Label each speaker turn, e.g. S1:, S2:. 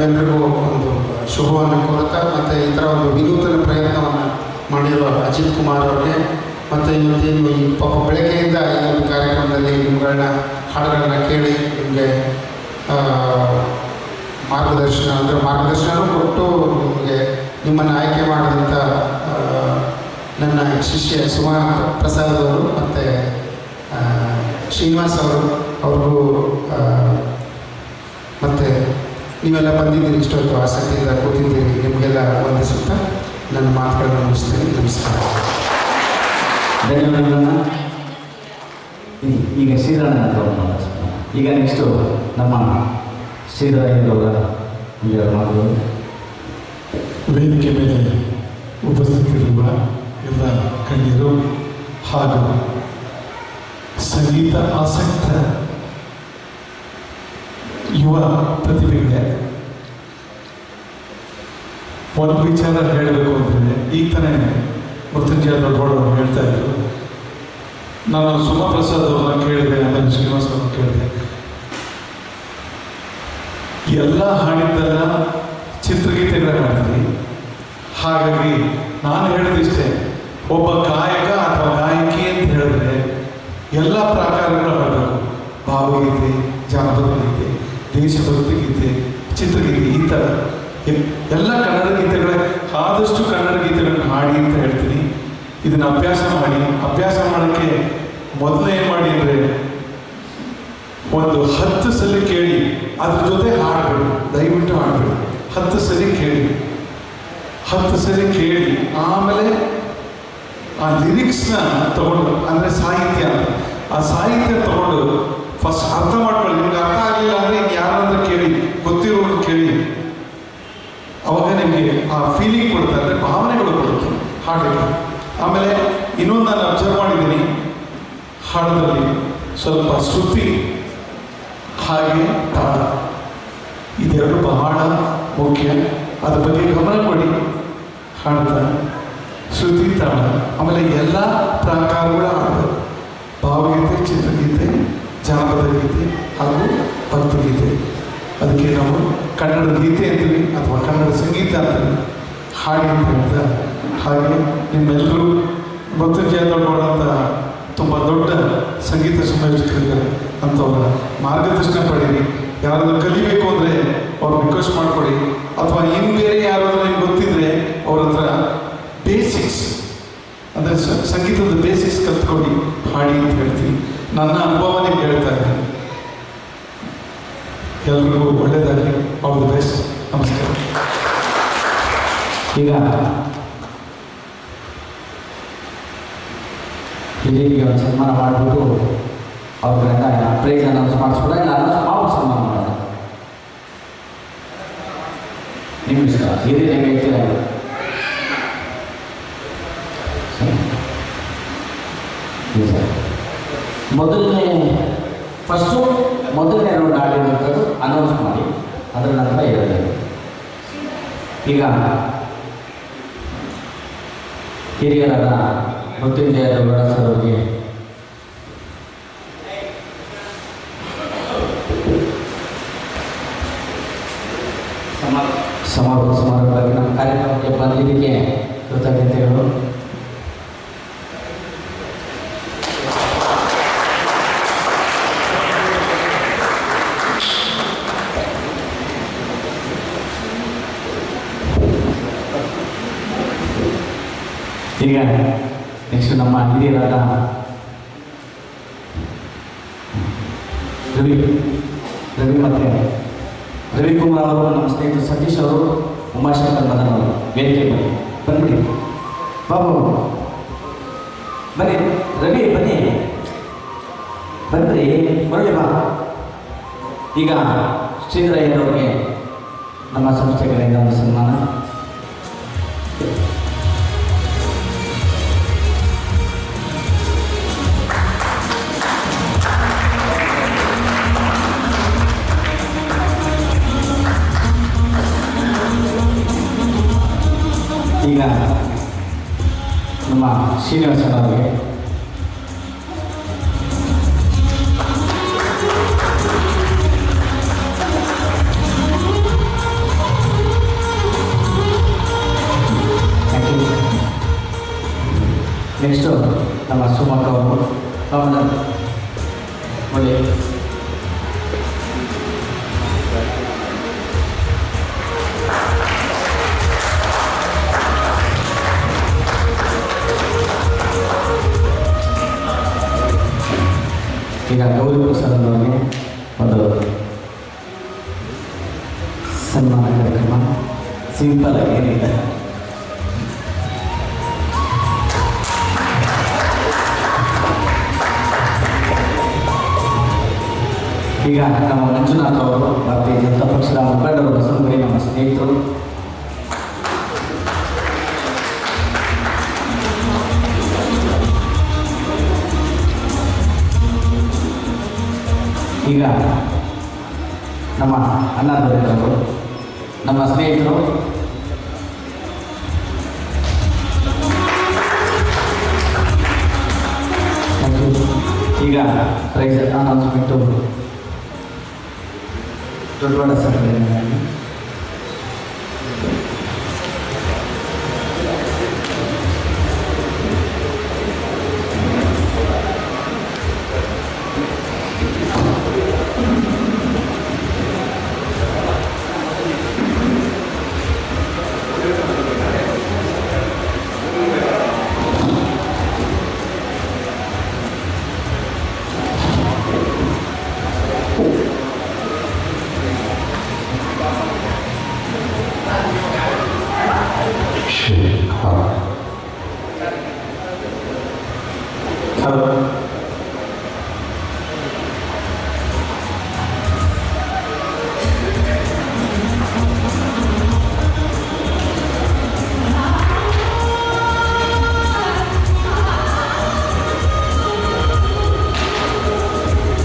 S1: ನಿಮ್ಮೆಲ್ಲರಿಗೂ ಒಂದು ಶುಭವನ್ನು ಕೋರುತ್ತಾ ಮತ್ತು ಈ ಥರ ಒಂದು ವಿನೂತನ ಪ್ರಯತ್ನವನ್ನು ಮಾಡಿರುವ ಅಜಿತ್ ಕುಮಾರ್ ಅವರಿಗೆ ಮತ್ತು ಇವತ್ತೇನು ಈ ಪಾಪ ಬೆಳಗ್ಗೆಯಿಂದ ಈ ಒಂದು ಕಾರ್ಯಕ್ರಮದಲ್ಲಿ ನಿಮ್ಮಗಳನ್ನ ಹಾಡುಗಳನ್ನ ಕೇಳಿ ನಿಮಗೆ ಮಾರ್ಗದರ್ಶನ, ಅಂದರೆ ಮಾರ್ಗದರ್ಶನ ಕೊಟ್ಟು ನಿಮಗೆ ನಿಮ್ಮನ್ನು ಆಯ್ಕೆ ಮಾಡಿದಂಥ ನನ್ನ ಶಿಷ್ಯ ಸುಮಾ ಪ್ರಸಾದ್ ಅವರು ಮತ್ತು ಶ್ರೀನಿವಾಸ್ ಅವರು, ಅವ್ರಿಗೂ ನೀವೆಲ್ಲ ಬಂದಿದ್ದೀರಿ ಇಷ್ಟೊತ್ತು ಆಸಕ್ತಿಯಿಂದ ಕೂತಿದ್ದೀರಿ ನಿಮಗೆಲ್ಲ ವಂದಿಸುತ್ತಾ ನನ್ನ ಮಾತುಗಳನ್ನು ಮುಗಿಸ್ತೇನೆ. ನಮಸ್ಕಾರ.
S2: ಈಗ ಮಾತಾಡ್ಸೋಣ. ಈಗ ನೆಕ್ಸ್ಟು ನಮ್ಮ ಶ್ರೀಧರಯ್ಯನವರ ಒಂದೆರಡು ಮಾತುಗಳು
S3: ವೇದಿಕೆ ಮೇಲೆ ಉಪಸ್ಥಿತಿರುವ ಎಲ್ಲ ಕಣ್ಣೀರು ಹಾಗೂ ಸಂಗೀತ ಆಸಕ್ತ ಯುವ ಪ್ರತಿಭೆಗಳೇ. ಒಂದು ವಿಚಾರ ಹೇಳಬೇಕು ಅಂದರೆ ಈಗ ತಾನೇ ಮೃತ್ಯುಂಜಯ ದೊಡ್ಡವರು ಹೇಳ್ತಾ ಇದ್ರು. ನಾನು ಸುಮಾ ಪ್ರಸಾದ್ ಅವ್ರನ್ನ ಕೇಳಿದೆ ಆಮೇಲೆ ಶ್ರೀನಿವಾಸ್ ಅವ್ರನ್ನ ಕೇಳಿದೆ. ಎಲ್ಲ ಹಾಡಿದ್ದೆಲ್ಲ ಚಿತ್ರಗೀತೆಗಳ ಹಾಡಿದ್ವಿ ಹಾಗಾಗಿ ನಾನು ಹೇಳಿದಿಷ್ಟೇ ಒಬ್ಬ ಗಾಯಕ ಅಥವಾ ಗಾಯಕಿ ಅಂತ ಹೇಳಿದ್ರೆ ಎಲ್ಲ ಪ್ರಕಾರಗಳು ಹಾಡಬೇಕು. ಭಾವಗೀತೆ, ಜಾನಪದ ಗೀತೆ. ದೇಶಭಕ್ತಿ ಗೀತೆ, ಚಿತ್ರಗೀತೆ, ಈ ಥರ ಎಲ್ಲ ಕನ್ನಡ ಗೀತೆಗಳ, ಆದಷ್ಟು ಕನ್ನಡ ಗೀತೆಗಳನ್ನು ಹಾಡಿ ಅಂತ ಹೇಳ್ತೀನಿ. ಇದನ್ನ ಅಭ್ಯಾಸ ಮಾಡಿ, ಅಭ್ಯಾಸ ಮಾಡೋಕ್ಕೆ ಮೊದಲು ಏನು ಮಾಡಿ ಅಂದರೆ ಒಂದು ಹತ್ತು ಸಲ ಕೇಳಿ, ಅದ್ರ ಜೊತೆ ಹಾಡಬೇಡಿ, ದಯವಿಟ್ಟು ಹಾಡಬೇಡಿ. ಹತ್ತು ಸಲ ಕೇಳಿ. ಹತ್ತು ಸಲ ಕೇಳಿ, ಆಮೇಲೆ ಆ ಲಿರಿಕ್ಸ್ನ ತಗೊಂಡು, ಅಂದರೆ ಸಾಹಿತ್ಯ ಆ ಸಾಹಿತ್ಯ ತಗೊಂಡು ಫಸ್ಟ್ ಅರ್ಥ ಮಾಡ್ಕೊಳ್ಳಿ, ನಿಮ್ಗೆ ಅರ್ಥ ಆಗಲಿಲ್ಲ ಅಂದರೆ ಇನ್ನು ಯಾರಾದ್ರೂ ಕೇಳಿ, ಗೊತ್ತಿರೋರು ಕೇಳಿ. ಅವಾಗ ನಿಮಗೆ ಆ ಫೀಲಿಂಗ್ ಕೊಡುತ್ತೆ, ಅಂದರೆ ಭಾವನೆಗಳು ಕೊಡುತ್ತೆ ಹಾಡಿಗೆ ಆಮೇಲೆ ಇನ್ನೊಂದು ನಾನು ಅಬ್ಸರ್ವ್ ಮಾಡಿದ್ದೀನಿ ಹಾಡದಲ್ಲಿ ಸ್ವಲ್ಪ ಶ್ರುತಿ ಹಾಗೆ ತಾಳ. ಇದೆರಡು ಬಹಳ ಮುಖ್ಯ. ಅದ್ರ ಬಗ್ಗೆ ಗಮನ ಕೊಡಿ. ಹಾಡ್ತಾ ಶ್ರುತಿ ತಾಳ. ಆಮೇಲೆ ಎಲ್ಲ ಪ್ರಕಾರಗಳು ಹಾಡಬೇಕು ಭಾವಗೀತೆ, ಚಿತ್ರಗೀತೆ ಜಾನಪದ ಗೀತೆ ಹಾಗೂ ಭಕ್ತಿಗೀತೆ. ಅದಕ್ಕೆ ನಾವು ಕನ್ನಡ ಗೀತೆ ಅಂತೀವಿ ಅಥವಾ ಕನ್ನಡ ಸಂಗೀತ ಅಂತೀವಿ. ಹಾಡಿ ಅಂತ ಹೇಳ್ತಾ, ಹಾಗೆ ನಿಮ್ಮೆಲ್ಲರೂ ಮೃತ್ಯುಂಜಯ ದೊಡ್ಡವರ ಅಂತ ತುಂಬ ದೊಡ್ಡ ಸಂಗೀತ ಸಂಯೋಜಕರಿದ್ದಾರೆ. ಅಂಥವ್ರ ಮಾರ್ಗದರ್ಶನ ಪಡೀರಿ ಯಾರಾದರೂ ಕಲಿಬೇಕು ಅಂದರೆ ಅವ್ರು ರಿಕ್ವೆಸ್ಟ್ ಮಾಡಿಕೊಡಿ. ಅಥವಾ ಇನ್ನು ಬೇರೆ ಯಾರಾದರೂ ನಿಮ್ಗೆ ಗೊತ್ತಿದ್ರೆ ಅವ್ರ ಹತ್ರ ಬೇಸಿಕ್ಸ್ ಅಂದರೆ ಸಂಗೀತದ ಬೇಸಿಕ್ಸ್ ಕಲ್ತ್ಕೊಡಿ ಹಾಡಿ ಅಂತ ಹೇಳ್ತೀನಿ. ನನ್ನ ಅನುಭವ ನಿಮ್ಗೆ ಹೇಳ್ತಾ ಇದ್ದೀನಿ ಎಲ್ರಿಗೂ ಒಳ್ಳೆಯದಾಗಲಿ ಆಲ್ ದಿ ಬೆಸ್ಟ್ ನಮಸ್ಕಾರ.
S2: ಈಗ ಹಿರಿಯರಿಗೆ ಒಂದು ಸನ್ಮಾನ ಮಾಡಿಬಿಟ್ಟು ಅವ್ರಿಗೆಲ್ಲ ಪ್ರೈಸ್ ಅನೌನ್ಸ್ ಮಾಡಿಸ್ಬಿಡ ಇಲ್ಲ ಅನೌನ್ಸ್ ಮಾಡಿ ಸನ್ಮಾನ ಮಾಡೋದು ನಿಮ್ಮ ಇಷ್ಟ? ಹಿರಿಯರು ಹೆಂಗೆ ಮೊದಲನೇ ಫಸ್ಟು ಮೊದಲನೇ ರೌಂಡ್ ಆಡಿರುವಂಥದ್ದು ಅನೌನ್ಸ್ ಮಾಡಿ. ಅದರ ನಂತರ ಹೇಳಬೇಕು ಈಗ ಹಿರಿಯರಾದ ಮೃತ್ಯುಂಜಯ ಗೌಡ ಈಗ ನೆಕ್ಸ್ಟ್ ನಮ್ಮ ಹಿರಿಯರಾದ ರವಿ ರವಿ ಮತ್ತೆ ರವಿಕುಮಾರ್ ಅವರು ನಮ್ಮ ಸ್ನೇಹಿತರು ಸತೀಶ್ ಅವರು ಉಮಾಶಂಕರ್ ಮದನ್ ಅವರು ವೇದಿಕೆ ಬನ್ನಿ ಬಂದ್ಬಿಡಿ ಬಾಬು ಬನ್ನಿ ರವಿ ಬನ್ನಿ ಬನ್ರಿ ಬರಲಿ ಬಾ ಈಗ ಶ್ರೀಧರಯ್ಯನವ್ರಿಗೆ ನಮ್ಮ ಸಂಸ್ಥೆಗಳಿಂದ ಒಂದು ಸನ್ಮಾನ 아, 시니어 차단하게. ನೆಕ್ಸ್ಟು ನಮ್ಮ ಸುಮಕ್ಕ ಅವರು ಅವನ ಒಳ್ಳೆಯ ಈಗ ಗೌರಿ ಪ್ರಸಾದ್ ಅವರಿಗೆ ಒಂದು ಸನ್ಮಾನ ಕಾರ್ಯಕ್ರಮ. ಸಿಂಪಲ್ ಏನಿಲ್ಲ ಈಗ ನಮ್ಮ ಮಂಜುನಾಥ್ ಅವರು, ಭಾರತೀಯ ಜನತಾ ಪಕ್ಷದ ಮುಖಂಡರು ಬಸವನಗುಡಿ ನಮ್ಮ ಸ್ನೇಹಿತರು ಈಗ ನಮ್ಮ ಅಣ್ಣಾದವರು ನಮ್ಮ ಸ್ನೇಹಿತರು. ಈಗ ಪ್ರೈಸ್ ಅನೌನ್ಸ್ಮೆಂಟು ದೊಡ್ಡ ಸರ್
S3: 好